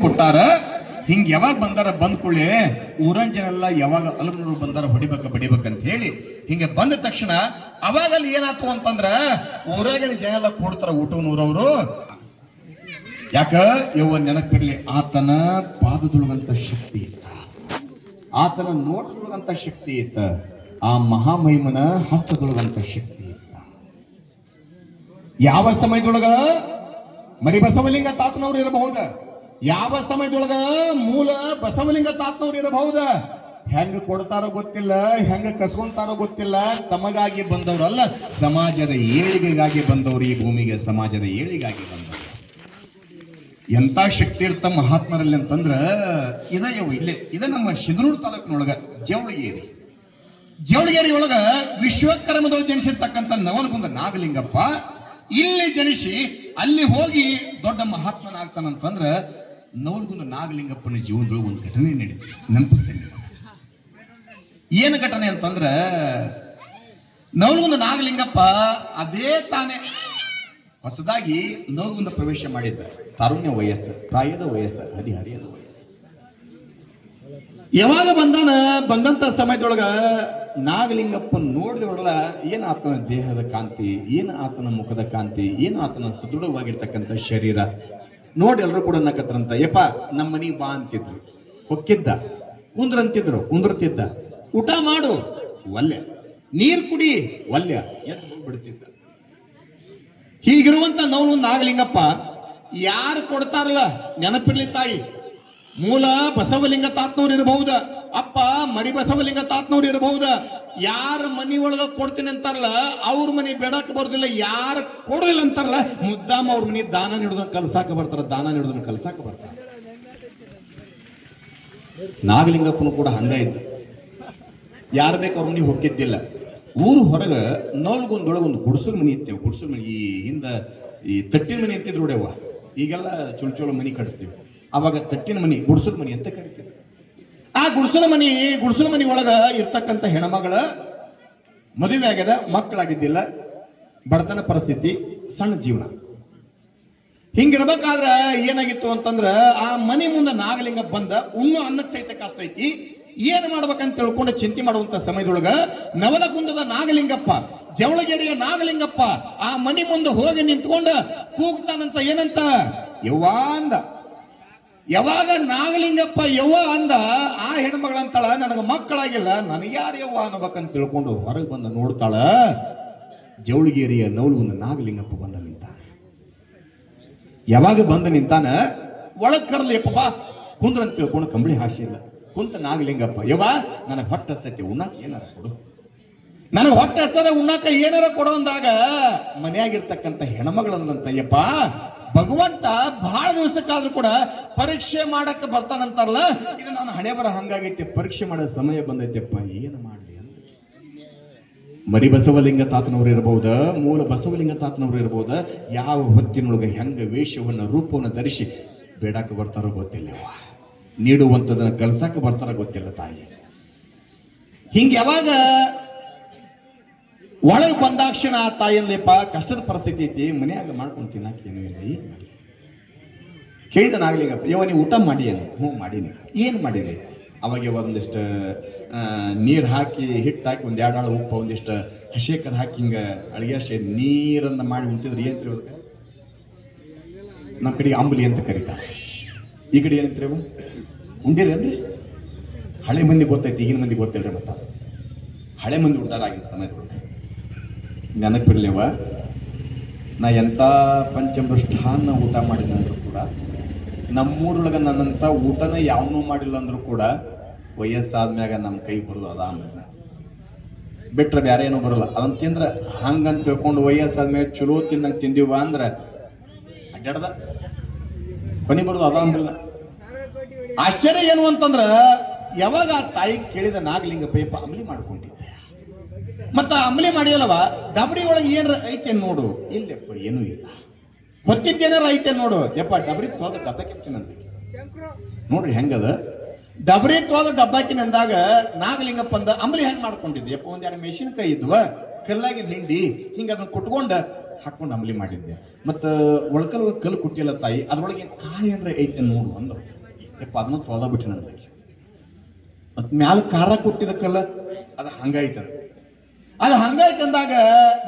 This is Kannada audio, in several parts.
ಕೊಟ್ಟಾರ, ಹಿಂಗ್ ಯಾವಾಗ ಬಂದಾರ ಬಂದ್ ಕೂಡಲೇ ಊರನ್ ಜನ ಎಲ್ಲ ಯಾವಾಗ ಅಲಮನೂರು ಬಂದಾರ ಹೊಡಿಬೇಕ ಬಡಿಬೇಕಂತ ಹೇಳಿ ಹಿಂಗೆ ಬಂದ ತಕ್ಷಣ ಅವಾಗ ಅಲ್ಲಿ ಏನಾತು ಅಂತಂದ್ರ ಊರಾಗಿನ ಜನ ಎಲ್ಲ ಕೊಡ್ತಾರ ಊಟನೂರವರು ಯಾಕ? ಯವ್ವ ನೆನಪಿರ್ಲಿ, ಆತನ ಪಾದದೊಳಗಂತ ಶಕ್ತಿ ಇತ್ತ. ಆತನ ನೋಟದೊಳಗಂತ ಶಕ್ತಿ ಇತ್ತ. ಆ ಮಹಾಮಹಿಮನ ಹಸ್ತದೊಳಗಂತ ಶಕ್ತಿ ಇತ್ತ. ಯಾವ ಸಮಯದೊಳಗ? ಮರಿ ಬಸವಲಿಂಗ ತಾತನವ್ರು ಇರಬಹುದ? ಯಾವ ಸಮಯದೊಳಗ ಮೂಲ ಬಸವಲಿಂಗ ತಾತ್ನವ್ರು ಇರಬಹುದ? ಹೆಂಗ ಕೊಡ್ತಾರೋ ಗೊತ್ತಿಲ್ಲ, ಹೆಂಗ ಕಸ್ಕೊಂತಾರೋ ಗೊತ್ತಿಲ್ಲ. ತಮಗಾಗಿ ಬಂದವರಲ್ಲ ಸಮಾಜದ ಏಳಿಗೆಗಾಗಿ ಬಂದವರು ಈ ಭೂಮಿಗೆ, ಸಮಾಜದ ಏಳಿಗಾಗಿ ಬಂದವರು. ಎಂತ ಶಕ್ತಿ ಇರ್ತ ಮಹಾತ್ಮರಲ್ಲಿ ಅಂತಂದ್ರ ಇದ ಇಲ್ಲೇ, ಇದ ನಮ್ಮ ಶಿಗನೂರು ತಾಲೂಕಿನೊಳಗ, ಜವಳಗೇರಿ. ಜವಳಗೇರಿ ಒಳಗ ವಿಶ್ವಕರ್ಮದೊಳಗೆ ಜನಿಸಿರ್ತಕ್ಕಂಥ ನವನಗುಂದ ನಾಗಲಿಂಗಪ್ಪ, ಇಲ್ಲಿ ಜನಿಸಿ, ಅಲ್ಲಿ ಹೋಗಿ ದೊಡ್ಡ ಮಹಾತ್ಮನಾಗ್ತಾನಂತಂದ್ರ ನವನಗುಂದ ನಾಗಲಿಂಗಪ್ಪನ ಜೀವನದೊಳಗೆ ಒಂದು ಘಟನೆ ನಡೀತು ನೆನಪಿಸ್ತೇನೆ. ಏನು ಘಟನೆ ಅಂತಂದ್ರೆ ನವನಗುಂದ ನಾಗಲಿಂಗಪ್ಪ ಅದೇ ತಾನೇ ಹೊಸದಾಗಿ ನವನಗುಂದ ಪ್ರವೇಶ ಮಾಡಿದ್ದ. ತಾರುಣ್ಯ ವಯಸ್ಸು, ಪ್ರಾಯದ ವಯಸ್ಸು ಹದಿಹರಿಯದ ವಯಸ್ಸು. ಯಾವಾಗ ಬಂದಾನ? ಬಂದಂತ ಸಮಯದೊಳಗ ನಾಗಲಿಂಗಪ್ಪ ಹೊಡಲ ಏನ್ ಆತನ ದೇಹದ ಕಾಂತಿ, ಏನ್ ಆತನ ಮುಖದ ಕಾಂತಿ, ಏನ್ ಆತನ ಸದೃಢವಾಗಿರ್ತಕ್ಕಂಥ ಶರೀರ ನೋಡಿ ಎಲ್ಲರೂ ಕೂಡ ನಕ್ಕತ್ರಂತ ಯಪ್ಪ ನಮ್ಮ ಮನಿಗೆ ಬಾ ಅಂತಿದ್ರು. ಹೊಕ್ಕಿದ್ದ? ಕುಂದ್ರಂತಿದ್ರು ಕುಂದ್ರತಿದ್ದ ಊಟ ಮಾಡು. ಒಲ್ಲೆ ನೀರ್ ಕುಡಿ. ಒಲ್ಲೆ ಎದ್ದು ಹೋಗ್ಬಿಡ್ತಿದ್ದ. ಹೀಗಿರುವಂತ ನಾವು ನಾಗಲಿಂಗಪ್ಪ ಯಾರು ಕೊಡ್ತಾರಲ್ಲ ನೆನಪಿರ್ಲಿ ತಾಯಿ. ಮೂಲ ಬಸವಲಿಂಗ ತಾತ್ನವ್ರು ಇರಬಹುದ ಅಪ್ಪ ಮರಿಬಸವಲಿಂಗ ತಾತ್ನವ್ರು ಇರಬಹುದ. ಯಾರ ಮನಿ ಒಳಗ ಕೊಡ್ತೀನಿ ಅಂತಾರಲ್ಲ, ಅವ್ರ ಮನಿ ಬೇಡಕ್ ಬರೋದಿಲ್ಲ, ಯಾರು ಕೊಡಲಿಲ್ಲ ಅಂತಾರಲ್ಲ, ಮುದ್ದಾಮ ಅವ್ರ ಮನಿ ದಾನ ನೀಡೋದನ್ನ ಕಲ್ಸಾಕ ಬರ್ತಾರ, ದಾನ ನೀಡೋದನ್ನ ಕಲ್ಸಾಕ ಬರ್ತಾರ. ನಾಗಲಿಂಗಪ್ಪನು ಕೂಡ ಹಂಗ ಇದ್ದ. ಯಾರು ಬೇಕು ಅವ್ರ ಮನಿ ಹೊಕ್ಕಿದ್ದಿಲ್ಲ. ಊರು ಹೊರಗ ನಲ್ಗೊಂದೊಳಗೆ ಒಂದು ಗುಡಿಸಲು ಮನಿ ಇತ್ತೇವೆ, ಗುಡಿಸಲು ಮನಿ ಈ ಹಿಂದ ಈ ತಟ್ಟಿನ ಮನಿ ನೋಡ್ಯವ್ವ. ಈಗೆಲ್ಲ ಚುಳ್ಚೋಳ ಚುಳು ಮನಿ ಕಟ್ಸ್ತೀವಿ. ಅವಾಗ ತಟ್ಟಿನ ಮನಿ, ಗುಡಿಸಲು ಮನಿ ಅಂತ ಕರಿತೀವಿ. ಗುಡಿಸಲು ಮನಿ ಗುಡಿಸಲ ಮನಿ ಒಳಗ ಇರ್ತಕ್ಕಂಥ ಹೆಣ್ಮಗಳ ಮದುವೆ ಆಗ್ಯದ, ಮಕ್ಕಳಾಗಿದ್ದಿಲ್ಲ, ಬಡತನ ಪರಿಸ್ಥಿತಿ, ಸಣ್ಣ ಜೀವನ. ಹಿಂಗಿರ್ಬೇಕಾದ್ರ ಏನಾಗಿತ್ತು ಅಂತಂದ್ರ, ಆ ಮನೆ ಮುಂದೆ ನಾಗಲಿಂಗ ಬಂದ, ಉಣ್ಣು ಅನ್ನಕ್ಕೆ ಸಹಿತ ಕಷ್ಟ ಐತಿ. ಏನ್ ಮಾಡ್ಬೇಕಂತ ತಿಳ್ಕೊಂಡು ಚಿಂತೆ ಮಾಡುವಂತ ಸಮಯದೊಳಗ ನವಲಗುಂದದ ನಾಗಲಿಂಗಪ್ಪ, ಜವಳಗೆರೆಯ ನಾಗಲಿಂಗಪ್ಪ, ಆ ಮನೆ ಮುಂದೆ ಹೋಗಿ ನಿಂತ್ಕೊಂಡು ಕೂಗ್ತಾನಂತ ಏನಂತ? ಯವ್ವಾ ಅಂದ. ಯಾವಾಗ ನಾಗಲಿಂಗಪ್ಪ ಯವ್ವ ಅಂದ, ಆ ಹೆಣ್ಮಗಳಂತಾಳ, ನನಗೆ ಮಕ್ಕಳಾಗಿಲ್ಲ, ನನಗ್ಯಾರು ಯವ್ವ ಅನ್ನಬೇಕಂತ ತಿಳ್ಕೊಂಡು ಹೊರಗೆ ಬಂದು ನೋಡ್ತಾಳ, ಜವಳಗೇರಿಯ ಒಂದು ನಾಗಲಿಂಗಪ್ಪ ಬಂದ ನಿಂತ ಯಾವಾಗ ಬಂದು ನಿಂತಾನ? ಒಳಗ್ ಕರ್ಲಿಯಪ್ಪ ಬಾ ಕುಂದ್ರಂತ ತಿಳ್ಕೊಂಡು ಕಂಬಳಿ ಹಾಸಿಲ್ಲ ಕುಂತ ನಾಗಲಿಂಗಪ್ಪ, ಯವ್ವ, ನನಗೆ ಹೊಟ್ಟೆ ಸತ್ಯ ಉಣ್ಣಾಕ ಏನಾರ ಕೊಡು. ನನಗೆ ಹೊಟ್ಟೆ ಉಣ್ಣಾಕ ಏನಾರ ಕೊಡು ಅಂದಾಗ, ಮನೆಯಾಗಿರ್ತಕ್ಕಂಥ ಹೆಣ್ಮಗಳಂದಂತ ಯಪ್ಪ ಭಗವಂತ ಬಹಳ ದಿವಸಕ್ಕಾದ್ರೂ ಕೂಡ ಪರೀಕ್ಷೆ ಮಾಡಕ್ಕೆ ಬರ್ತಾನಂತಾರಲ್ಲ? ಇದು ನಾನು ಹಣೆ ಬರ ಹಂಗಾಗೈತೆ, ಪರೀಕ್ಷೆ ಮಾಡೋ ಸಮಯ ಬಂದೈತೆಪ್ಪ, ಏನು ಮಾಡ್ಲಿ ಮರಿಬಸವಲಿಂಗ ಮರಿ ಬಸವಲಿಂಗ ತಾತನವ್ರು ಇರಬಹುದ ಮೂಲ ಬಸವಲಿಂಗ ತಾತನವ್ರು ಇರಬಹುದ ಯಾವ ಹೊತ್ತಿನೊಳಗೆ ಹೆಂಗ ವೇಷವನ್ನ, ರೂಪವನ್ನು ಧರಿಸಿ ಬೇಡಕ್ಕೆ ಬರ್ತಾರೋ ಗೊತ್ತಿಲ್ಲ ನೀಡುವಂಥದನ್ನ ಕಲ್ಸಕ್ಕೆ ಬರ್ತಾರೋ ಗೊತ್ತಿಲ್ಲ ತಾಯಿ. ಹಿಂಗೆ ಯಾವಾಗ ಒಳಗೆ ಬಂದಾಕ್ಷಣ ಆ ತಾಯಿಯಲ್ಲಿಪ್ಪ ಕಷ್ಟದ ಪರಿಸ್ಥಿತಿ ಐತಿ, ಮನೆಯಾಗ ಮಾಡ್ಕೊಂಡು ತಿನ್ನಕ್ಕೆ ಏನು ಇಲ್ಲ, ಏನ್ ಮಾಡ್ಲಿ? ಕೇಳಿದ ನಾಗಲಿಂಗಪ್ಪ ಯವ ನೀವು ಊಟ ಮಾಡಿ ಏನು ಹ್ಞೂ, ಮಾಡೀನಿ. ಏನು ಮಾಡಿರಿ? ಅವಾಗ ಒಂದಿಷ್ಟು ನೀರು ಹಾಕಿ ಹಿಟ್ಟು ಹಾಕಿ, ಒಂದು ಎರಡು ಆಳು ಉಪ್ಪು, ಒಂದಿಷ್ಟು ಹಸಿಕದ ಹಾಕಿ, ಹಿಂಗೆ ಅಳಿಗೆ ಹಸಿ ನೀರನ್ನ ಮಾಡಿ ಉಂಟಿದ್ರೆ ಏನು ಅದಕ್ಕೆ? ನಮ್ಮ ಕಡೆಗೆ ಅಂಬಲಿ ಅಂತ ಕರೀತಾರೆ. ಈ ಕಡೆ ಏನಂತೀರಿ ಅವು ಉಂಡಿರೇನ್ರಿ ಹಳೆ ಮಂದಿ ಗೊತ್ತೈತಿ, ಈಗಿನ ಮಂದಿ ಗೊತ್ತಿಲ್ಲರಿ ಮತ್ತೆ? ಹಳೆ ಮಂದಿ ಉಡ್ತಾರ ಆಗಿನ ಸಮಯದೊಳಗೆ. ನೆನಪಿರ್ಲಿವ? ನಾ ಎಂಥ ಪಂಚಮೃಷ್ಟಾನ್ನ ಊಟ ಮಾಡಿದೆ ಅಂದರೂ ಕೂಡ, ನಮ್ಮೂರೊಳಗೆ ನನ್ನಂಥ ಊಟನ ಯಾವನ್ನೂ ಮಾಡಿಲ್ಲ ಅಂದರೂ ಕೂಡ, ವಯಸ್ಸಾದ್ಮ್ಯಾಗ ನಮ್ಮ ಕೈ ಬರೋದು ಅದ ಆಮೇಲೆ ಬಿಟ್ರೆ ಬೇರೆ ಏನೂ ಬರಲ್ಲ. ಅದನ್ನ ತಿಂದ್ರೆ ಹಂಗಂತ ತಿಳ್ಕೊಂಡು ವಯಸ್ಸಾದ್ಮ್ಯಾಗ ಚಲೋ ತಿನ್ನಂಗೆ ತಿಂದೀವ ಅಂದ್ರೆ ಅಡ್ಡಾಡ್ದ ಕೊನೆ ಬರೋದು ಅದ ಅಂದಿಲ್ಲ ಆಶ್ಚರ್ಯ ಏನು ಅಂತಂದ್ರೆ, ಯಾವಾಗ ಆ ತಾಯಿ ಕೇಳಿದ ನಾಗಲಿಂಗ ಪೇಪ ಅಮಲಿ ಮಾಡ್ಕೊಂಡಿದ್ದೆ ಮತ್ತ ಅಂಬಲಿ ಮಾಡಿಯಲ್ಲವ ಡಬರಿ ಒಳಗೆ ಏನ್ ಐತೆ ನೋಡು. ಇಲ್ಲಪ್ಪ, ಏನೂ ಇಲ್ಲ. ಗೊತ್ತಿದ್ದೇನಾರ ಐತೆ ನೋಡು. ಯಪ್ಪ ಡಬರಿ ತೋದ ಡಬ್ಬಕ್ಕಿಂತ ನೋಡ್ರಿ ಹೆಂಗದ? ಡಬರಿ ತೋದ ಡಬ್ಬಾಕಿನ ಅಂದಾಗ ನಾಗಲಿಂಗಪ್ಪ ಅಂದ ಅಂಬಲಿ ಹೆಂಗ್ ಮಾಡ್ಕೊಂಡಿದ್ದೆ? ಯಪ್ಪ ಒಂದೆರಡು ಕೈ ಇದ್ವ? ಕಲ್ಲಾಗಿನ ಹಿಂಡಿ. ಹಿಂಗ ಅದನ್ನ ಕುಟ್ಕೊಂಡ ಹಾಕೊಂಡು ಅಂಬಲಿ ಮಾಡಿದ್ದೆ. ಮತ್ತ ಒಳಕಲ್ ಕಲ್ಲು ಕುಟ್ಟಿಲ್ಲ ತಾಯಿ, ಅದ್ರೊಳಗೆ ಕಾಯಿ ಏನ್ರ ಐತೆ ನೋಡು ಅಂದ್ರು. ಯಪ್ಪ, ಅದನ್ನ ತೋದ ಬಿಟ್ಟಿನ ಮ್ಯಾಲ ಖಾರ ಕೊಟ್ಟಿದ ಕಲ್ಲ ಅದು ಹಂಗಾಯ್ತ ಅದು ಹಂಗಾಯ್ತು ಅಂದಾಗ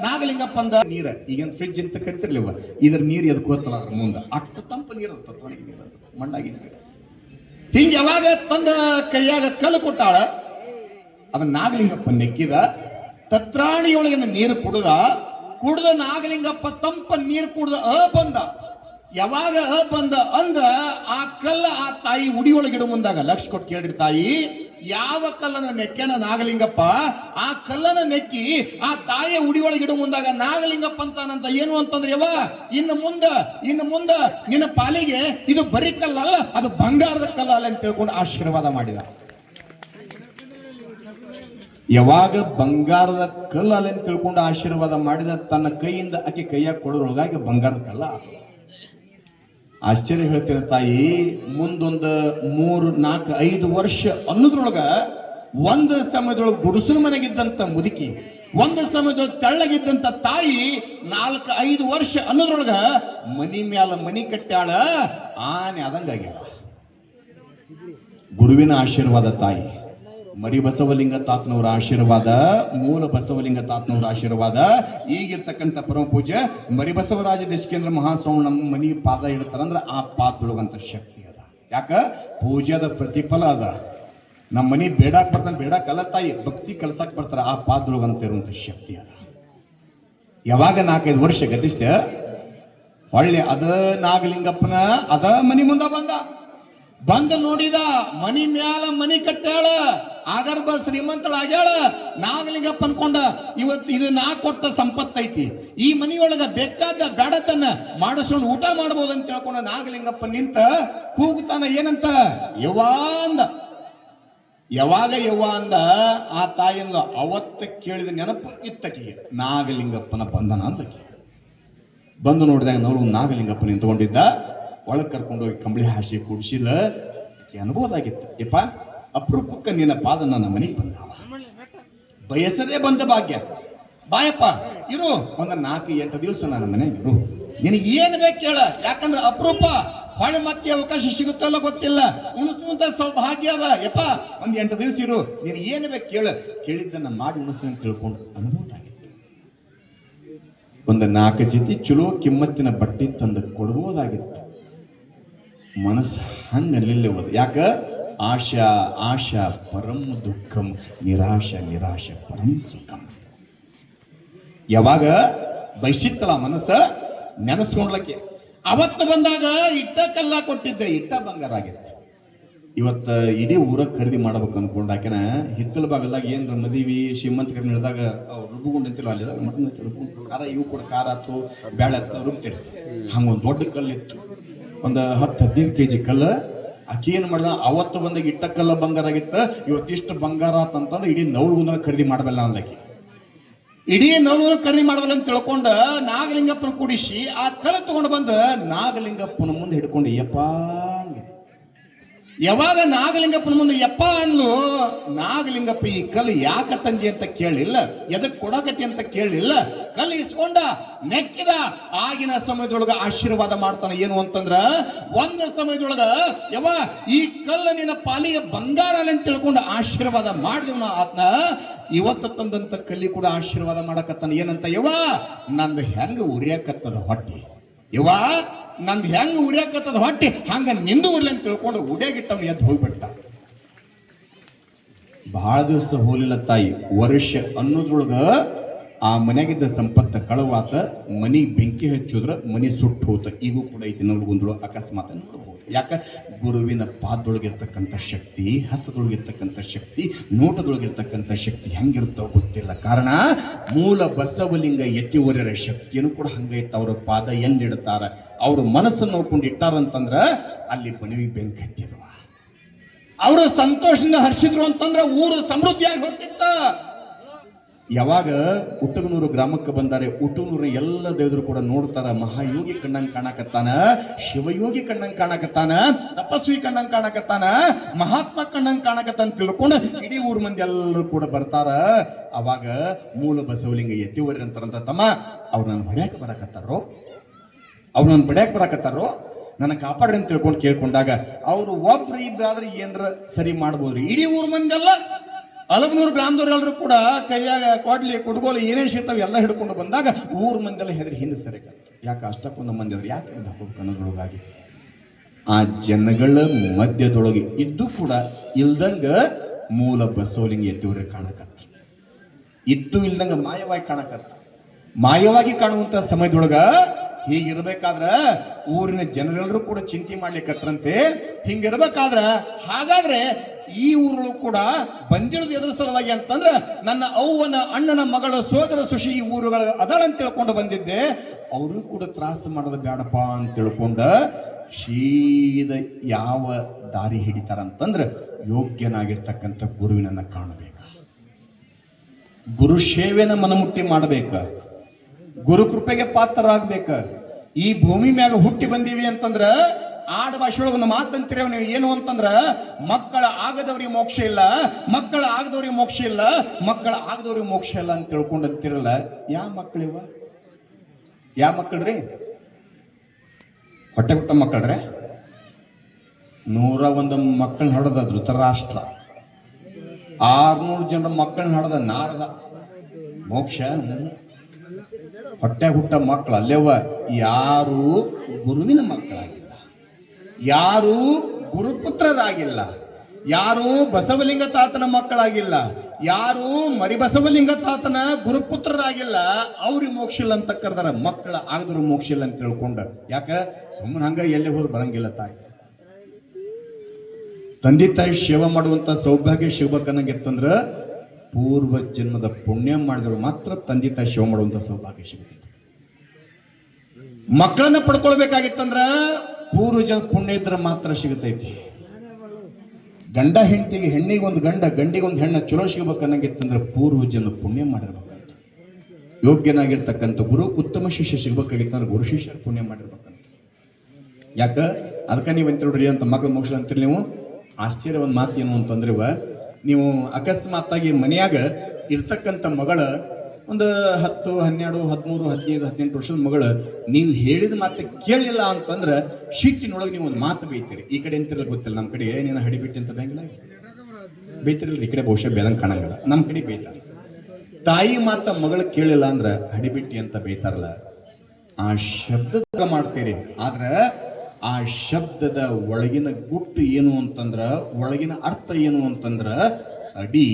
ನಾಗಲಿಂಗಪ್ಪ ಅಂದ ನೀರ. ಈಗೇನು ಫ್ರಿಡ್ಜ್ ಅಂತ ಕರಿತಿರ್ಲಿವ ಇದ್ರ ನೀರು ಎದಕ್ಕೆ ಗೊತ್ತಲ್ಲ ಅದ್ರ ಮುಂದೆ? ಅಷ್ಟು ತಂಪು ನೀರು ಮಣ್ಣಾಗಿ ಹಿಂಗ ಯಾವಾಗ ತಂದ ಕೈಯಾಗ ಕಲ್ಲು ಕೊಟ್ಟಾಳ, ಅದನ್ನ ನಾಗಲಿಂಗಪ್ಪ ನೆಕ್ಕಿದ. ತತ್ರಾಣಿಯೊಳಗಿನ ನೀರು ಕುಡಿದ, ಕುಡ್ದ ನಾಗಲಿಂಗಪ್ಪ ತಂಪ ನೀರು ಕುಡ್ದ ಅ ಬಂದ ಯಾವಾಗ ಅ ಬಂದ ಅಂದ್ರ ಆ ಕಲ್ಲ ಆ ತಾಯಿ ಉಡಿಯೊಳಗಿಡ ಮುಂದಾಗ ಲಕ್ಷ ಕೊಟ್ಟು ಕೇಳ್ರಿ ತಾಯಿ ಯಾವ ಕಲ್ಲನ ನೆಕ್ಕೆನ ನಾಗಲಿಂಗಪ್ಪ ಆ ಕಲ್ಲನ ನೆಕ್ಕಿ ಆ ತಾಯಿಯ ಉಡಿಯೊಳಗೆ ಇಡು ಮುಂದಾಗ ನಾಗಲಿಂಗಪ್ಪ ಅಂತಾನಂತ ಏನು ಅಂತಂದ್ರೆ ಯವ ಇನ್ನು ಮುಂದ ಇನ್ನು ಮುಂದ ನಿನ್ನ ಪಾಲಿಗೆ ಇದು ಬರಿ ಕಲ್ಲಲ್ಲ ಅದು ಬಂಗಾರದ ಕಲ್ಲ ಅಲ್ಲ ಅಂತ ತಿಳ್ಕೊಂಡು ಆಶೀರ್ವಾದ ಮಾಡಿದ ಯಾವಾಗ ಬಂಗಾರದ ಕಲ್ಲ ಅಲ್ಲ ಅಂತ ತಿಳ್ಕೊಂಡು ಆಶೀರ್ವಾದ ಮಾಡಿದ, ತನ್ನ ಕೈಯಿಂದ ಆಕೆ ಕೈಯಾಗ ಕೊಡೋದ್ರೊಳಗಾಗಿ ಬಂಗಾರದ ಕಲ್ಲ. ಆಶ್ಚರ್ಯ ಹೇಳ್ತೀನಿ ತಾಯಿ, ಮುಂದೊಂದು ಮೂರು, ನಾಲ್ಕು, ಐದು ವರ್ಷ ಅನ್ನೋದ್ರೊಳಗ ಒಂದು ಸಮಯದೊಳಗೆ ಗುಡಿಸಲು ಮನೆಗಿದ್ದಂತ ಮುದುಕಿ, ಒಂದು ಸಮಯದೊಳಗೆ ತೆಳ್ಳಗಿದ್ದಂತ ತಾಯಿ ನಾಲ್ಕು, ಐದು ವರ್ಷ ಅನ್ನೋದ್ರೊಳಗ ಮನಿ ಮ್ಯಾಲ ಮನಿ ಕಟ್ಟ್ಯಾಳ, ಆನೆ ಆದಂಗಾಗ್ಯಾಳ ಗುರುವಿನ ಆಶೀರ್ವಾದ ತಾಯಿ. ಮರಿ ಬಸವಲಿಂಗ ತಾತನವರ ಆಶೀರ್ವಾದ, ಮೂಲ ಬಸವಲಿಂಗ ತಾತನವರ ಆಶೀರ್ವಾದ, ಈಗಿರ್ತಕ್ಕಂಥ ಪರಮ ಪೂಜೆ ಮರಿ ಬಸವರಾಜ ದೇಶಕೇಂದ್ರ ಮಹಾಸ್ವಾಮಿ ನಮ್ಮ ಮನಿ ಪಾದ ಇಡ್ತಾರಂದ್ರೆ ಆ ಪಾದದೊಳಗಂತ ಶಕ್ತಿ ಅದ. ಯಾಕ? ಪೂಜೆದ ಪ್ರತಿಫಲ ಅದ. ನಮ್ಮ ಮನಿ ಬೇಡಾಕ್ ಬರ್ತಾನೆ ಬೇಡಾಕಲ್ಲ ತಾಯಿ ಭಕ್ತಿ ಕಲ್ಸಕ್ ಬರ್ತಾರ, ಆ ಪಾದದೊಳಗಂತ ಇರುವಂತ ಶಕ್ತಿ ಅದ. ಯಾವಾಗ ನಾಲ್ಕೈದು ವರ್ಷ ಗತಿಸ್ತೆ ಒಳ್ಳೆ ಅದ ನಾಗಲಿಂಗಪ್ಪನ, ಅದ ಮನಿ ಮುಂದೆ ಬಂದ. ಬಂದ ನೋಡಿದ ಮನಿ ಮ್ಯಾಲ ಮನಿ ಕಟ್ಟಾಳ ಆಗರ್ಭ ಶ್ರೀಮಂತಳಾಗ್ಯಾಳ. ನಾಗಲಿಂಗಪ್ಪ ಅನ್ಕೊಂಡ, ಇವತ್ತು ಇದು ನಾ ಕೊಟ್ಟ ಸಂಪತ್ತು ಐತಿ ಈ ಮನಿಯೊಳಗ ಬೇಕಾದ ಬ್ಯಾಡತನ ಮಾಡಿಸ್ಕೊಂಡು ಊಟ ಮಾಡ್ಬೋದು ಅಂತ ಹೇಳ್ಕೊಂಡ ನಾಗಲಿಂಗಪ್ಪ ನಿಂತ, ಕೂಗುತ್ತಾನ, ಏನಂತ? ಯವ್ವಾ ಅಂದ. ಯಾವಾಗ ಯವ್ವ ಅಂದ. ಆ ತಾಯಿಯಿಂದ ಅವತ್ತ ಕೇಳಿದ ನೆನಪು ಇತ್ತಕಿಗೆ ನಾಗಲಿಂಗಪ್ಪನ ಬಂಧನ ಅಂತ ಬಂದು ನೋಡಿದಾಗ ನೋಡು, ನಾಗಲಿಂಗಪ್ಪ ನಿಂತ್ಕೊಂಡಿದ್ದ. ಒಳಗೆ ಕರ್ಕೊಂಡೋಗಿ ಕಂಬಳಿ ಹಾಸಿ ಕುಡಿಸಿಲ್ಲ. ಅನುಭವ ಆಗಿತ್ತು. ಯಪ್ಪ ಅಪ್ರೂಪಕ್ಕ ನಿನ್ನ ಪಾದ ನನ್ನ ಮನೆಗೆ ಬಂದಾವ. ಬಯಸದೇ ಬಂದ ಭಾಗ್ಯ. ಬಾಯಪ್ಪ, ಇರು. ಒಂದ ನಾಲ್ಕು ಎಂಟು ದಿವಸ ನನ್ನ ಮನೆಗೆ ಇರು. ನಿನಗೆ ಏನು ಬೇಕು ಕೇಳ. ಯಾಕಂದ್ರೆ ಅಪರೂಪ ಹೊಳೆ ಮತ್ತೆ ಅವಕಾಶ ಸಿಗುತ್ತಲ್ಲ ಗೊತ್ತಿಲ್ಲ. ಉಣಿಸುವಂತ ಸೌಭಾಗ್ಯ ಅದ. ಯಪ್ಪ ಒಂದ್ ಎಂಟು ದಿವಸ ಇರು. ನೀನು ಏನು ಬೇಕು ಕೇಳ. ಕೇಳಿದ್ದನ್ನ ಮಾಡಿ ಉಣಿಸ್ತೀನಿ ಅಂತ ತಿಳ್ಕೊಂಡು ಅನುಭೂತ ಆಗಿತ್ತು. ಒಂದು ನಾಲ್ಕು ಜೊತೆ ಚಲೋ ಕಿಮ್ಮತ್ತಿನ ಬಟ್ಟೆ ತಂದು ಕೊಡ್ಬೋದಾಗಿತ್ತು. ಮನಸ್ಸು ಹಂಗ ಹೋದ ಯಾಕ? ಆಶಾ ಆಶಾ ಪರಂ ದುಃಖಂ, ನಿರಾಶ ನಿರಾಶ ಪರಂ ಸುಖಂ. ಯಾವಾಗ? ಬಯಸಿತ್ತಲ್ಲ ಮನಸ್ಸ? ನೆನೆಸ್ಕೊಂಡ್ಲಕ್ಕೆ. ಅವತ್ತು ಬಂದಾಗ ಇಟ್ಟ ಕಲ್ಲ ಕೊಟ್ಟಿದ್ದೆ, ಇಟ್ಟ ಬಂಗಾರ ಆಗಿತ್ತು. ಇವತ್ತು ಇಡೀ ಊರ ಖರೀದಿ ಮಾಡ್ಬೇಕು ಅನ್ಕೊಂಡಾಕೆನ ಹಿತ್ತಲ ಭಾಗದಾಗ ಏನ್ರ ಮದಿವಿ ಶ್ರೀಮಂತ ನಡೆದಾಗ ರುಬ್ಕೊಂಡು ನಿಂತಿಲ್ಲ ಅಲ್ಲಿ ಮಟನ್ ಖಾರ, ಇವು ಕೂಡ ಖಾರ ಆತು ಬ್ಯಾಳೆ ಆತು ರುಬ್ತಿರ್ತಾರೆ ಹಂಗೊಂದು ದೊಡ್ಡ ಕಲ್ಲು ಇತ್ತು ಒಂದು ಹತ್ತು ಹದಿನೈದು ಕೆ ಜಿ ಕಲ್ಲು. ಆಕಿ ಏನು ಮಾಡ್ದ? ಅವತ್ತು ಬಂದಾಗ ಇಟ್ಟ ಕಲ್ಲ ಬಂಗಾರ ಆಗಿತ್ತ. ಇವತ್ತಿಷ್ಟು ಬಂಗಾರ ಆತಂತಂದ್ರೆ ಇಡೀ ನವಳು ಖರೀದಿ ಮಾಡಬಲ್ಲ ಅಂದಾಕಿ ಇಡೀ ನವಲು ಖರೀದಿ ಮಾಡಬಲ್ಲ ಅಂತ ತಿಳ್ಕೊಂಡ ನಾಗಲಿಂಗಪ್ಪನ ಕುಡಿಸಿ ಆ ಕಲ್ಲು ತಗೊಂಡು ಬಂದ ನಾಗಲಿಂಗಪ್ಪನ ಮುಂದೆ ಹಿಡ್ಕೊಂಡು, ಯಪ್ಪ ಅಂದೆ. ಯಾವಾಗ ನಾಗಲಿಂಗಪ್ಪನ ಮುಂದೆ ಯಪ್ಪ ಅನ್ನು ನಾಗಲಿಂಗಪ್ಪ ಈ ಕಲ್ಲು ಯಾಕ ತಂದಿ ಅಂತ ಕೇಳಿಲ್ಲ? ಎದಕ್ ಕೊಡಕತಿ ಅಂತ ಕೇಳಿಲ್ಲ? ಕಲ್ಲು ಇಸ್ಕೊಂಡ, ನೆಕ್ಕಿದ, ಆಗಿನ ಸಮಯದೊಳಗ ಆಶೀರ್ವಾದ ಮಾಡ್ತಾನ ಏನು ಅಂತಂದ್ರ, ಒಂದ ಸಮಯದೊಳಗ ಯವ ಈ ಕಲ್ಲು ನಿನ್ನ ಪಾಲಿಗೆ ಬಂಗಾರ ಅಂತ ತಿಳ್ಕೊಂಡು ಆಶೀರ್ವಾದ ಮಾಡಿದವನ ಆತ್ನ. ಇವತ್ತು ತಂದಂತ ಕಲ್ಲಿ ಕೂಡ ಆಶೀರ್ವಾದ ಮಾಡಕತ್ತಾನ. ಏನಂತ ಯವ ನಂದು ಹೆಂಗ ಉರಿಯಾಕತ್ತದ ಹೊಟ್ಟಿ? ಯವ ನಂದು ಹೆಂಗ್ ಉರಿಯಾಕತ್ತದ ಹೊಟ್ಟಿ? ಹಂಗ ನಿಂದು ಉರ್ಲಿ ಅಂತ ತಿಳ್ಕೊಂಡು ಉಡಿಯಾಗಿಟ್ಟವ್ನು ಎದ್ದು ಹೋಗ್ಬಿಟ್ಟ. ಬಹಳ ದಿವಸ ಹೋಲಿಲ್ಲ ತಾಯಿ, ವರ್ಷ ಅನ್ನೋದ್ರೊಳಗ ಆ ಮನೆಗಿದ್ದ ಸಂಪತ್ತ ಕಳವಾತ ಮನಿ ಬೆಂಕಿ ಹಚ್ಚಿದ್ರ ಮನಿ ಸುಟ್ಟು ಹೋತ. ಈಗೂ ಕೂಡ ಐತಿ ನೋಡ್ಕೊಂಡ್ರು ಅಕಸ್ಮಾತ್ ನೋಡ್ಬೋದು. ಯಾಕ? ಗುರುವಿನ ಪಾದದೊಳಗಿರ್ತಕ್ಕಂಥ ಶಕ್ತಿ, ಹಸ್ತದೊಳಗಿರ್ತಕ್ಕಂಥ ಶಕ್ತಿ, ನೋಟದೊಳಗಿರ್ತಕ್ಕಂಥ ಶಕ್ತಿ ಹೆಂಗಿರುತ್ತೋ ಗೊತ್ತಿಲ್ಲ. ಕಾರಣ, ಮೂಲ ಬಸವಲಿಂಗ ಎತ್ತಿವರ್ಯರ ಶಕ್ತಿಯನ್ನು ಕೂಡ ಹಂಗೈತ. ಅವರ ಪಾದ ಎಲ್ಲಿಡ್ತಾರ? ಅವರು ಮನಸ್ಸನ್ನು ನೋಡ್ಕೊಂಡು ಇಟ್ಟಾರಂತಂದ್ರೆ ಅಲ್ಲಿ ಬಣವಿ ಬೆಂಕಿ ಹತ್ತಿದ್ವ. ಅವರು ಸಂತೋಷದಿಂದ ಹರ್ಷಿದ್ರು ಅಂತಂದ್ರೆ ಊರು ಸಮೃದ್ಧಿಯಾಗಿ ಹೋಗ್ತಿತ್ತ. ಯಾವಾಗ ಉಟ್ಟಗನೂರು ಗ್ರಾಮಕ್ಕೆ ಬಂದಾರೆ ಉಟ್ಟಗನೂರು ಎಲ್ಲ ದೇವರು ಕೂಡ ನೋಡ್ತಾರ, ಮಹಾಯೋಗಿ ಕಣ್ಣಂಗ್ ಕಾಣಕತ್ತಾನ, ಶಿವಯೋಗಿ ಕಣ್ಣಂಗ್ ಕಾಣಕತ್ತಾನ, ತಪಸ್ವಿ ಕಣ್ಣಂಗ್ ಕಾಣಕತ್ತಾನ, ಮಹಾತ್ಮ ಕಣ್ಣಂಗ್ ಕಾಣಕತ್ತಾನ ತಿಳ್ಕೊಂಡು ಇಡೀ ಊರ್ ಮಂದಿ ಎಲ್ಲರೂ ಕೂಡ ಬರ್ತಾರ. ಅವಾಗ ಮೂಲ ಬಸವಲಿಂಗ ಎತ್ತಿವರಿ ಅಂತಾರಂತ ತಮ್ಮ, ಅವ್ರು ನನ್ನ ಹೊಡ್ಯಾಕ ಬರಕತ್ತಾರೋ? ಅವ್ರು ನನ್ನ ಬರಕತ್ತಾರೋ? ನನ್ನ ಕಾಪಾಡ್ರಿ ಅಂತ ತಿಳ್ಕೊಂಡು ಕೇಳ್ಕೊಂಡಾಗ, ಅವರು ಒಬ್ರು ಇಬ್ಬರಾದ್ರೆ ಏನರ ಸರಿ ಮಾಡ್ಬೋದ್ರಿ? ಇಡೀ ಊರ್ ಮಂದಿ ಎಲ್ಲ ಅಲಬನೂರು ಗ್ರಾಮದವ್ರೆಲ್ಲರೂ ಕೂಡ ಕೈಯಾಗ ಕೊಡ್ಲಿ ಕುಡ್ಗೋಲು ಏನೇನು ಸಿಗ್ತಾವೆ ಎಲ್ಲ ಹಿಡ್ಕೊಂಡು ಬಂದಾಗ ಊರು ಮಂದಿ ಹೆದರಿ ಹಿಂದೆ ಸರಿ ಯಾಕೆ ಅಷ್ಟಕ್ಕೊಂದು ಮಂದಿ ಅವ್ರು ಯಾಕೆ ಕಣ್ಣದೊಳಗಾಗಿ ಆ ಜನಗಳ ಮಧ್ಯದೊಳಗೆ ಇದ್ದು ಕೂಡ ಇಲ್ದಂಗ ಮೂಲ ಬಸವಲಿಂಗ ಎತ್ತಿವ್ರೆ ಕಾಣಕತ್ತ ಇದ್ದು ಇಲ್ದಂಗ ಮಾಯವಾಗಿ ಕಾಣಕತ್ತ ಮಾಯವಾಗಿ ಕಾಣುವಂತ ಸಮಯದೊಳಗ ಹೀಗಿರ್ಬೇಕಾದ್ರ ಊರಿನ ಜನರೆಲ್ಲರೂ ಕೂಡ ಚಿಂತೆ ಮಾಡ್ಲಿಕ್ಕತ್ರಂತೆ ಹಿಂಗಿರ್ಬೇಕಾದ್ರ ಹಾಗಾದ್ರೆ ಈ ಊರು ಕೂಡ ಬಂದಿರೋದು ಎದುರು ಸಲುವಾಗಿ ಅಂತಂದ್ರೆ ನನ್ನ ಅವ್ವನ ಅಣ್ಣನ ಮಗಳ ಸೋದರ ಸುಶಿ ಈ ಊರುಗಳ ಅಂತ ತಿಳ್ಕೊಂಡು ಬಂದಿದ್ದೆ. ಅವರು ಕೂಡ ತ್ರಾಸ ಮಾಡೋದು ಬೇಡಪ್ಪ ಅಂತ ತಿಳ್ಕೊಂಡ ಶೀದ ಯಾವ ದಾರಿ ಹಿಡಿತಾರ ಅಂತಂದ್ರ ಯೋಗ್ಯನಾಗಿರ್ತಕ್ಕಂಥ ಗುರುವಿನನ್ನ ಕಾಣಬೇಕು. ಗುರು ಸೇವೆನ ಮನಮುಟ್ಟಿ ಮಾಡಬೇಕ. ಗುರು ಕೃಪೆಗೆ ಪಾತ್ರರಾಗಬೇಕ. ಈ ಭೂಮಿ ಮ್ಯಾಗ ಹುಟ್ಟಿ ಬಂದೀವಿ ಅಂತಂದ್ರ ಆಡ ಭಾಷೆಯೊಳಗೆ ಒಂದು ಮಾತಂತೀರ ನೀವು ಏನು ಅಂತಂದ್ರ, ಮಕ್ಕಳ ಆಗದವ್ರಿಗೆ ಮೋಕ್ಷ ಇಲ್ಲ, ಮಕ್ಕಳ ಆಗದವ್ರಿಗೆ ಮೋಕ್ಷ ಇಲ್ಲ, ಮಕ್ಕಳ ಆಗದವ್ರಿಗೆ ಮೋಕ್ಷ ಇಲ್ಲ ಅಂತ ತಿಳ್ಕೊಂಡು ಅಂತಿರಲ್ಲ ಯಾವ ಮಕ್ಕಳಿವ ಯಾವ ಮಕ್ಕಳ್ರಿ ಹೊಟ್ಟೆ ಹುಟ್ಟ ಮಕ್ಕಳ್ರೆ ನೂರ ಒಂದು ಮಕ್ಕಳನ್ನ ಹೊಡೆದ ಧೃತರಾಷ್ಟ್ರ. ಆರ್ನೂರು ಜನರ ಮಕ್ಕಳನ್ನ ಹೊಡೆದ ನಾರದ. ಮೋಕ್ಷ. ಹೊಟ್ಟೆ ಹುಟ್ಟ ಮಕ್ಕಳು ಅಲ್ಲೇವ? ಯಾರು ಗುರುವಿನ ಮಕ್ಕಳಾಗಿಲ್ಲ. ಯಾರು ಗುರುಪುತ್ರರಾಗಿಲ್ಲ, ಯಾರು ಬಸವಲಿಂಗ ತಾತನ ಮಕ್ಕಳಾಗಿಲ್ಲ, ಯಾರು ಮರಿಬಸವಲಿಂಗ ತಾತನ ಗುರುಪುತ್ರರಾಗಿಲ್ಲ. ಅವ್ರಿಗೆ ಮೋಕ್ಷ ಇಲ್ಲ ಅಂತ ಕರೆದಾರ, ಮಕ್ಕಳ ಆಗದ್ರು ಮೋಕ್ಷ ಇಲ್ಲ ಅಂತ ತಿಳ್ಕೊಂಡ. ಯಾಕ? ಸುಮ್ಮನೆ ಹಂಗ ಎಲ್ಲಿ ಹೋದ್ರು ಬರಂಗಿಲ್ಲ ತಾಯಿ. ತಂದೆ ತಾಯಿ ಶಿವ ಮಾಡುವಂತ ಸೌಭಾಗ್ಯ ಶಿವಕನಾಗಿತ್ತಂದ್ರ ಪೂರ್ವ ಜನ್ಮದ ಪುಣ್ಯ ಮಾಡಿದ್ರು ಮಾತ್ರ ತಂದೆ ತಾಯಿ ಶಿವ ಮಾಡುವಂತ ಸೌಭಾಗ್ಯ ಸಿಗುತ್ತೆ ಮಕ್ಕಳನ್ನ ಪಡ್ಕೊಳ್ಬೇಕಾಗಿತ್ತಂದ್ರ ಪೂರ್ವ ಜನ ಪುಣ್ಯ ಇದ್ರೆ ಮಾತ್ರ ಸಿಗತೈತಿ ಗಂಡ ಹೆಂಡತಿಗೆ ಹೆಣ್ಣಿಗೆ ಒಂದು ಗಂಡ, ಗಂಡಿಗೆ ಒಂದು ಹೆಣ್ಣ ಚಲೋ ಸಿಗ್ಬೇಕನ್ನಂಗಿತ್ತಂದ್ರೆ ಅನ್ನಂಗಿತ್ತಂದ್ರೆ ಪೂರ್ವಜನ ಪುಣ್ಯ ಮಾಡಿರ್ಬೇಕಂತ ಯೋಗ್ಯನಾಗಿರ್ತಕ್ಕಂಥ ಗುರು, ಉತ್ತಮ ಶಿಷ್ಯ ಸಿಗ್ಬೇಕಾಗಿತ್ತಂದ್ರೆ ಗುರು ಶಿಷ್ಯ ಪುಣ್ಯ ಮಾಡಿರ್ಬೇಕಂತ ಯಾಕ? ಅದಕ್ಕೆ ನೀವು ಅಂತ ನೋಡ್ರಿ, ಅಂತ ಮಗ ಮೋಕ್ಷ ಅಂತೀರಿ ನೀವು, ಆಶ್ಚರ್ಯ ಒಂದು ಮಾತು ಏನು ಅಂತಂದ್ರೆ ನೀವು ಅಕಸ್ಮಾತ್ತಾಗಿ ಮನೆಯಾಗ ಇರ್ತಕ್ಕಂಥ ಮಗಳ ಒಂದು ಹತ್ತು, ಹನ್ನೆರಡು, ಹದಿಮೂರು, ಹದಿನೈದು, ಹದಿನೆಂಟು ವರ್ಷದ ಮಗಳು ನೀವು ಹೇಳಿದ ಮಾತು ಕೇಳಲಿಲ್ಲ ಅಂತಂದ್ರೆ ಶಿಟ್ಟಿನೊಳಗೆ ನೀವು ಒಂದು ಮಾತು ಬೈತೀರಿ. ಈ ಕಡೆ ಅಂತಿರಲ್ಲ ಗೊತ್ತಿಲ್ಲ, ನಮ್ಮ ಕಡೆ ಏನೇನು ಹಡಿಬಿಟ್ಟು ಅಂತ ಬೇಂಗಿಲ್ಲ ಬೈತಿರಲ್ಲ, ಈ ಕಡೆ ಬಹುಶಃ ಬೇದಂಗೆ ಕಾಣಂಗಿಲ್ಲ. ನಮ್ಮ ಕಡೆ ಬೈತಾರೆ. ತಾಯಿ ಮಾತ ಮಗಳು ಕೇಳಿಲ್ಲ ಅಂದ್ರೆ ಹಡಿಬಿಟ್ಟಿ ಅಂತ ಬೈತಾರಲ್ಲ. ಆ ಶಬ್ದದ ಮಾಡ್ತೀರಿ. ಆದ್ರೆ ಆ ಶಬ್ದದ ಒಳಗಿನ ಗುಟ್ಟು ಏನು ಅಂತಂದ್ರ, ಒಳಗಿನ ಅರ್ಥ ಏನು ಅಂತಂದ್ರ, ಅಡಿ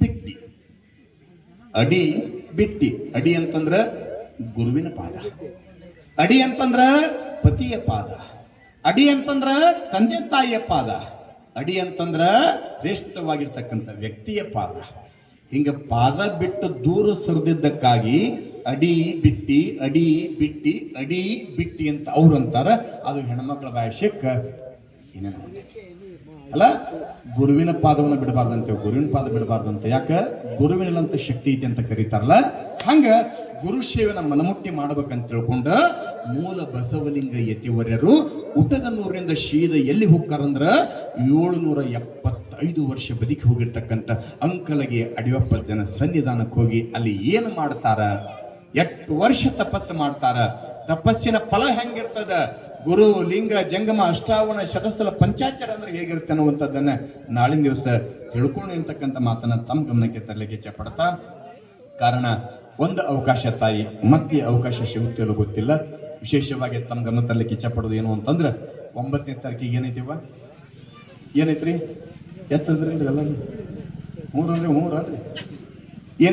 ಬಿಟ್ಟಿ. ಅಡಿ ಬಿಟ್ಟಿ ಅಡಿ ಅಂತಂದ್ರ ಗುರುವಿನ ಪಾದ. ಅಡಿ ಅಂತಂದ್ರ ಪತಿಯ ಪಾದ. ಅಡಿ ಅಂತಂದ್ರ ತಂದೆ ತಾಯಿಯ ಪಾದ. ಅಡಿ ಅಂತಂದ್ರ ಶ್ರೇಷ್ಠವಾಗಿರ್ತಕ್ಕಂಥ ವ್ಯಕ್ತಿಯ ಪಾದ. ಹಿಂಗ ಪಾದ ಬಿಟ್ಟು ದೂರ ಸರಿದಿದ್ದಕ್ಕಾಗಿ ಅಡಿ ಬಿಟ್ಟಿ ಅಡಿ ಬಿಟ್ಟಿ ಅಡಿ ಬಿಟ್ಟಿ ಅಂತ ಅವ್ರು ಅಂತಾರ. ಅದು ಹೆಣ್ಮಕ್ಳ ಭಾಷೆಕ್ಕ ಏನೇನು ಅಲ್ಲ, ಗುರುವಿನ ಪಾದವನ್ನು ಬಿಡಬಾರ್ದಂತೆ, ಗುರುವಿನ ಪಾದ ಬಿಡಬಾರ್ದಂತೆ. ಯಾಕ? ಗುರುವಿನಲ್ಲಂತ ಶಕ್ತಿ ಐತಿ ಅಂತ ಕರೀತಾರಲ್ಲ? ಹಂಗ ಗುರು ಸೇವೆನ ಮನಮುಟ್ಟಿ ಮಾಡ್ಬೇಕಂತ ತಿಳ್ಕೊಂಡ ಮೂಲ ಬಸವಲಿಂಗ ಯತಿವರ್ಯರು ನೂರಿಂದ ಶೀದ ಎಲ್ಲಿ ಹೋಗ್ತಾರಂದ್ರ ಏಳುನೂರ ಎಪ್ಪತ್ತೈದು ವರ್ಷ ಬದುಕಿ ಹೋಗಿರ್ತಕ್ಕಂಥ ಅಂಕಲಗೆ ಅಡಿಯಪ್ಪ ಜನ ಸನ್ನಿಧಾನಕ್ಕೆ ಹೋಗಿ ಅಲ್ಲಿ ಏನು ಮಾಡ್ತಾರ? ಎಷ್ಟು ವರ್ಷ ತಪಸ್ಸು ಮಾಡ್ತಾರ? ತಪಸ್ಸಿನ ಫಲ ಹೆಂಗಿರ್ತದ? ಗುರು ಲಿಂಗ ಜಂಗಮ ಅಷ್ಟಾವಣ ಶತಸ್ಥಲ ಪಂಚಾಚಾರ ಅಂದ್ರೆ ಹೇಗಿರುತ್ತೆ ಅನ್ನುವಂಥದ್ದನ್ನ ನಾಳಿನ ದಿವಸ ತಿಳ್ಕೊಂಡು ಇರ್ತಕ್ಕಂಥ ಮಾತನ್ನ ತಮ್ಮ ಗಮನಕ್ಕೆ ತರಲಿಕ್ಕೆ ಇಚ್ಛೆ ಪಡ್ತಾ ಕಾರಣ ಒಂದು ಅವಕಾಶ ತಾಯಿ, ಮತ್ತೆ ಅವಕಾಶ ಸಿಗುತ್ತಿಲ್ಲ ಗೊತ್ತಿಲ್ಲ. ವಿಶೇಷವಾಗಿ ತಮ್ಮ ಗಮನ ತರಲಿಕ್ಕೆ ಇಚ್ಛೆ ಪಡೋದು ಏನು ಅಂತಂದ್ರೆ, ಒಂಬತ್ತನೇ ತಾರೀಕಿಗೆ ಏನೈತಿವ ಏನೈತ್ರಿ? ಎತ್ತದ್ರಿ ಎಲ್ಲರೂ ಮೂರು ಅಂದ್ರೆ ಮೂರು ಅಲ್ರಿ